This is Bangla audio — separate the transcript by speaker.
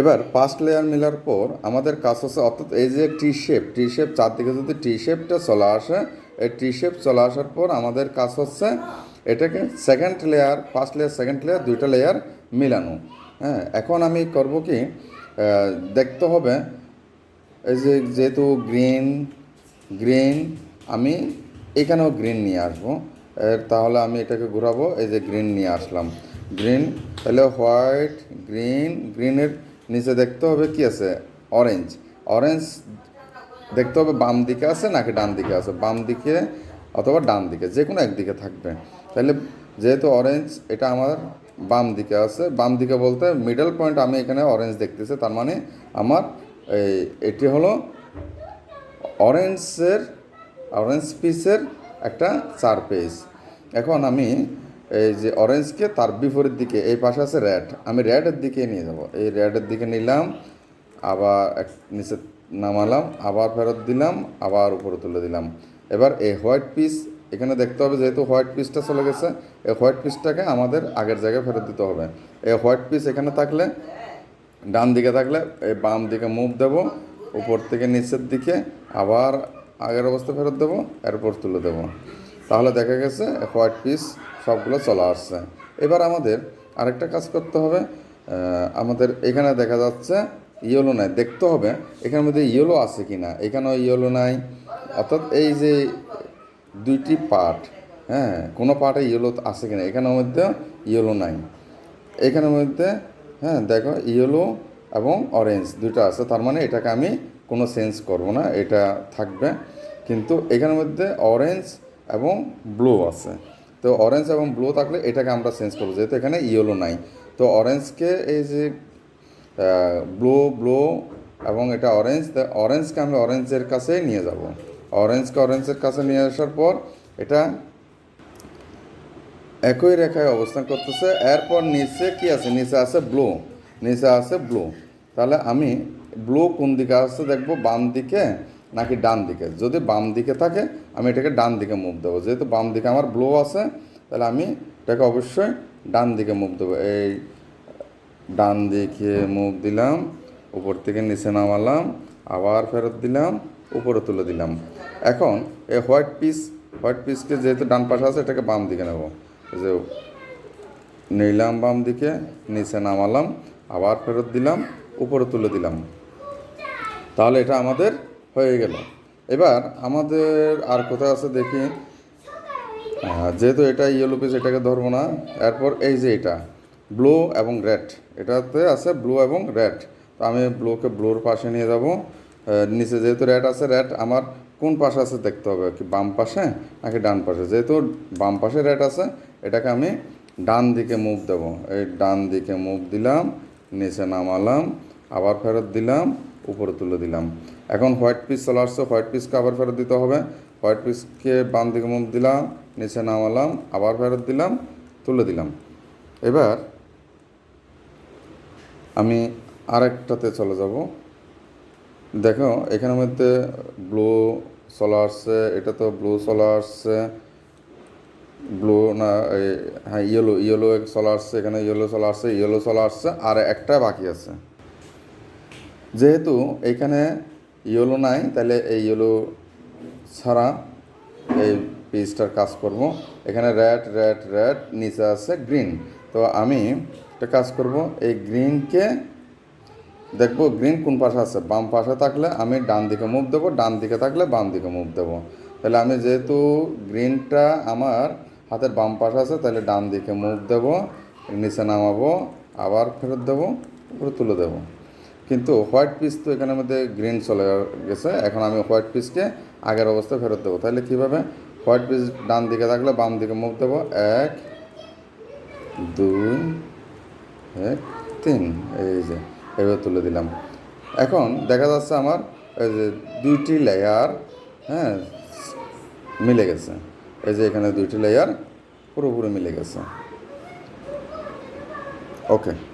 Speaker 1: এবার পাঁচ লেয়ার মেলার পর আমাদের কাজ হচ্ছে, অর্থাৎ এই যে টি শেপ টি শেপ চারদিকে যদি টি শেপটা চলে আসে, এই টি শেপ চলে আসার পর আমাদের কাজ হচ্ছে এটাকে second layer first layer second layer দুইটা লেয়ার মিলানো। হ্যাঁ এখন আমি করব কি দেখতে হবে, এই যে যেহেতু গ্রিন গ্রিন আমি এখানেও গ্রিন নিয়ে আসব। তাহলে আমি এটাকে ঘোরাবো, এই যে গ্রিন নিয়ে আসলাম। গ্রিন তাহলে হোয়াইট, গ্রিন, গ্রিনের নিচে দেখতে হবে কি আছে? অরেঞ্জ। অরেঞ্জ দেখতে হবে বাম দিকে আছে নাকি ডান দিকে আছে? বাম দিকে অথবা ডান দিকে, যে কোনো একদিকে থাকবে। তাহলে যেহেতু অরেঞ্জ, এটা আমার বাম দিকে আছে। বাম দিকে বলতে মিডল পয়েন্ট আমি এখানে অরেঞ্জ দেখতেছি, তার মানে আমার এই, এটি হলো অরেঞ্জের, অরেঞ্জ পিসের একটা চার পেজ এখন আমি এই যে অরেঞ্জকে তার বিপরীত দিকে, এই পাশে আছে রেড আমি রেডের দিকে নিয়ে যাব। এই রেডের দিকে নিলাম, আবার এক নিচে নামালাম, আবার ফেরত দিলাম, আবার উপরে তুলে দিলাম। এবার এই হোয়াইট পিস এখানে দেখতে হবে যেহেতু হোয়াইট পিসটা চলে গেছে, এই হোয়াইট পিসটাকে আমাদের আগের জায়গায় ফেরত দিতে হবে। এই হোয়াইট পিস এখানে থাকলে, ডান দিকে থাকলে, এই বাম দিকে মুভ দেবো, উপর থেকে নিচের দিকে আবার আগের অবস্থা ফেরত দেবো, এরপর তুলে দেবো। তাহলে দেখা গেছে হোয়াইট পিস সবগুলো চলে আসছে। এবার আমাদের আরেকটা কাজ করতে হবে। আমাদের এখানে দেখা যাচ্ছে ইয়েলো নাই। দেখতে হবে এখানের মধ্যে ইয়েলো আছে কি না এখানেও ইয়েলো নাই। অর্থাৎ এই যে দুইটি পার্ট হ্যাঁ কোনো পার্টে ইয়েলো আছে কিনা এখানের মধ্যে ইয়েলো নাই। এখানের মধ্যে হ্যাঁ দেখো ইয়েলো এবং অরেঞ্জ দুটো আছে। তার মানে এটাকে আমি কোনো চেঞ্জ করব না, এটা থাকবে। কিন্তু এখানের মধ্যে অরেঞ্জ এবং ব্লু আছে। তো অরেঞ্জ এবং ব্লু থাকলে এটাকে আমরা চেঞ্জ করব, যেহেতু এখানে ইয়েলো নাই। তো অরেঞ্জকে এই যে ব্লু ব্লু এবং এটা অরেঞ্জ অরেঞ্জকে আমি অরেঞ্জের কাছেই নিয়ে যাব। অরেঞ্জকে অরেঞ্জের কাছে নিয়ে আসার পর এটা একই রেখায় অবস্থান করতেছে। এরপর নিচে কি আছে? নিচে আছে ব্লু নিচে আছে ব্লু তাহলে আমি ব্লু কোন দিকে আসছে দেখব? বাম দিকে নাকি ডান দিকে? যদি বাম দিকে থাকে, আমি এটাকে ডান দিকে মুভ দেবো। যেহেতু বাম দিকে আমার ব্লো আছে, তাহলে আমি এটাকে অবশ্যই ডান দিকে মুভ দেবো। এই ডান দিকে মুভ দিলাম, উপর থেকে নিচে নামালাম, আবার ফেরত দিলাম, উপরে তুলে দিলাম। এখন এই হোয়াইট পিস হোয়াইট পিসকে যেহেতু ডান পাশে আছে, এটাকে বাম দিকে নেব। যে নিলাম বাম দিকে, নিচে নামালাম, আবার ফেরত দিলাম, উপরে তুলে দিলাম। তাহলে এটা আমাদের হয়ে গেল। এবার আমাদের আর কোথায় আছে দেখি। যেহেতু এটা ইয়েলো পিস এটাকে ধরবো না। এরপর এই যে এটা ব্লু এবং রেড এটাতে আছে ব্লু এবং রেড তো আমি ব্লুকে ব্লুর পাশে নিয়ে যাব। নিচে যেহেতু রেড আছে রেড আমার কোন পাশে আছে দেখতে হবে? কি বাম পাশে নাকি ডান পাশে? যেহেতু বাম পাশে রেড আছে, এটাকে আমি ডান দিকে মুভ দেব। এই ডান দিকে মুভ দিলাম, নিচে নামালাম, আবার ফেরত দিলাম। উপরে তুলে দিলাম। এখন হোয়াইট পিস চলে আসছে, হোয়াইট পিসকে আবার ফেরত দিতে হবে। হোয়াইট পিসকে বাম দিকে মুভ দিলাম, নিচে নামালাম, আবার ফেরত দিলাম, তুলে দিলাম। এবার আমি আরেকটাতে চলে যাব। দেখো, এখানের মধ্যে ব্লু চলে আসছে, এটা তো ব্লু চলে আসছে। ব্লু না হ্যাঁ ইয়েলো ইয়েলো চলে আসছে, এখানে ইয়েলো চলে আসছে, ইয়েলো চলে আসছে, আর একটা বাকি আছে। যেহেতু এখানে ইয়েলো নাই, তাহলে এই ইয়েলো ছাড়া এই পেজটার কাজ করব। এখানে রেড রেড রেড নিচে আছে গ্রিন তো আমি একটা কাজ করব, এই গ্রিনকে দেখব গ্রিন কোন পাশে আছে। বাম পাশে থাকলে আমি ডান দিকে মুভ দেবো, ডান দিকে থাকলে বাম দিকে মুভ দেবো। তাহলে আমি যেহেতু গ্রিনটা আমার হাতের বাম পাশে আছে, তাহলে ডান দিকে মুভ দেবো, নিচে নামাবো, আবার ফেরত দেবো, উপরে তুলে দেবো। কিন্তু হোয়াইট পিস তো এখানের মধ্যে গ্রিন চলে গেছে। এখন আমি হোয়াইট পিসকে আগের অবস্থায় ফেরত দেবো। তাহলে কীভাবে? হোয়াইট পিস ডান দিকে থাকলে বাম দিকে মুখ দেবো। এক, দুই, এক, তিন। এই যে, এভাবে তুলে দিলাম। এখন দেখা যাচ্ছে আমার এই যে দুইটি লেয়ার হ্যাঁ মিলে গেছে। এই যে এখানে দুইটি লেয়ার পুরোপুরি মিলে গেছে। ওকে।